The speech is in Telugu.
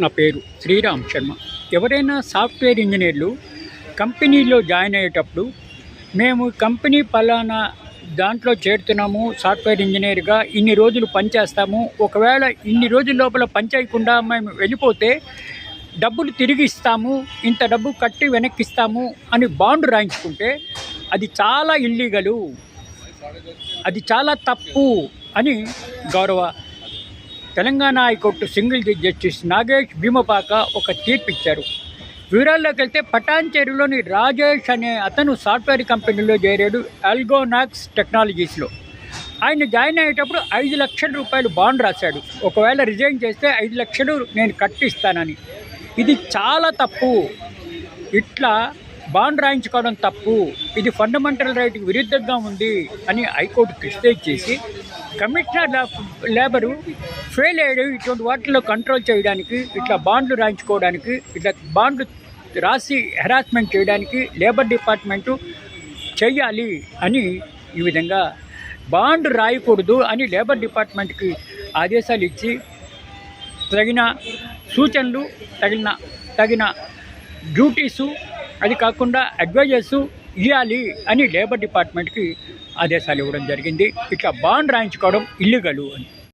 నా పేరు శ్రీరామ్ శర్మ. ఎవరైనా సాఫ్ట్వేర్ ఇంజనీర్లు కంపెనీలో జాయిన్ అయ్యేటప్పుడు మేము కంపెనీ పలానా దాంట్లో చేరుతున్నాము సాఫ్ట్వేర్ ఇంజనీర్గా ఇన్ని రోజులు పనిచేస్తాము ఒకవేళ ఇన్ని రోజుల లోపల పని చేయకుండా మేము వెళ్ళిపోతే డబ్బులు తిరిగి ఇస్తాము ఇంత డబ్బు కట్టి వెనక్కి ఇస్తాము అని బాండ్ రాయించుకుంటే అది చాలా ఇల్లీగలు అది చాలా తప్పు అని గౌరవ Telangana high court single judge justice Nagesh Bheemapaka ఒక తీర్పు ఇచ్చారు. వివరాల్లోకి వెళ్తే పటాన్చేరులోని రాజేష్ అనే అతను సాఫ్ట్వేర్ కంపెనీలో చేరాడు అల్గోనాక్స్ టెక్నాలజీస్లో. ఆయన జాయిన్ అయ్యేటప్పుడు ఐదు లక్షల రూపాయలు బాండ్ రాశాడు. ఒకవేళ రిజైన్ చేస్తే ఐదు లక్షలు నేను కట్టిస్తానని. ఇది చాలా తప్పు. ఇట్లా బాండ్ రాయించుకోవడం తప్పు. ఇది ఫండమెంటల్ రైట్కి విరుద్ధంగా ఉంది అని హైకోర్టు క్రిస్టేజ్ చేసి కమిషనర్ లేబరు ఫెయిల్ అయ్యాడు. ఇటువంటి వాటిల్లో కంట్రోల్ చేయడానికి ఇట్లా బాండ్లు రాయించుకోవడానికి ఇట్లా బాండ్లు రాసి హెరాస్మెంట్ చేయడానికి లేబర్ డిపార్ట్మెంటు చెయ్యాలి అని ఈ విధంగా బాండ్ రాయకూడదు అని లేబర్ డిపార్ట్మెంట్కి ఆదేశాలు ఇచ్చి తగిన సూచనలు తగిన తగిన డ్యూటీసు అది కాకుండా అడ్వైజర్సు ఇవ్వాలి అని లేబర్ డిపార్ట్మెంట్కి ఆదేశాలు ఇవ్వడం జరిగింది. ఇట్లా బాండ్ రాయించుకోవడం ఇల్లీగలు అని.